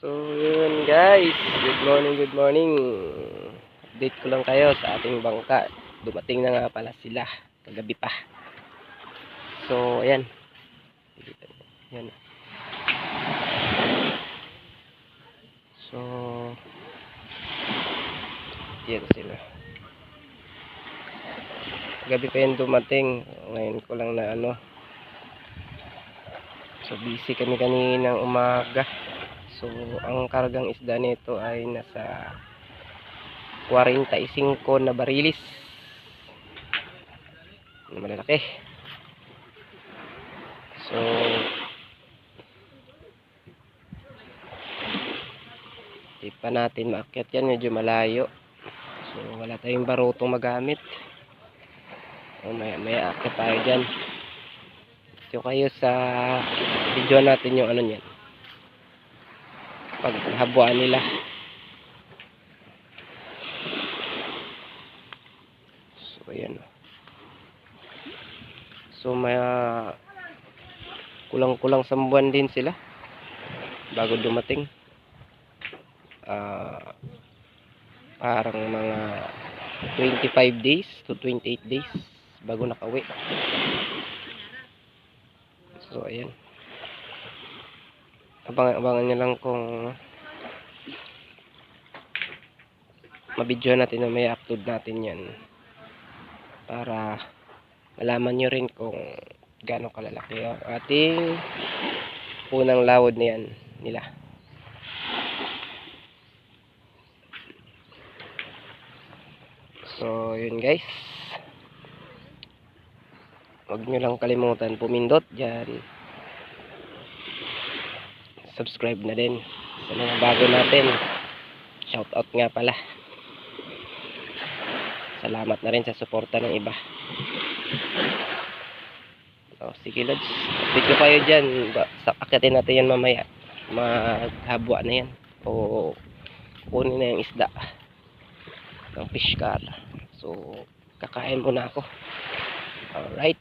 So, yun guys. Good morning, good morning. Update ko lang kayo sa ating bangka. Dumating na nga pala sila. Kagabi pa. So, ayan. Ayan. So, yan sila. Gabi pa yun dumating. Ngayon ko lang na ano. So, busy kami kaninang umaga. So, ang kargang isda nito ay nasa 45 na barilis. Malalaki. So, di natin maakyat yan. Medyo malayo. So, wala tayong barutong magamit. O, maya, maya akyat tayo dyan. So, kayo sa video natin yung ano niyan paghabuan nila. So, ayan. So, may ah, kulang-kulang sa buwan din sila bago dumating. Ah, parang mga 25 days to 28 days bago nakauwi. So, ayan abangan-abangan nyo lang kung mabidyo natin na may upload natin yan para malaman nyo rin kung gaano kalalaki ang ating unang lawod na yan nila. So yun guys. Huwag nyo lang kalimutan pumindot dyan subscribe na din sa mga bago natin. Shout out nga pala. Salamat na rin sa suporta ng iba. So sige lods. Ko kayo dyan. Akyatin natin yan mamaya. Maghabwa na yan. O kunin na yung isda ng fish car. So kakain muna ako. Alright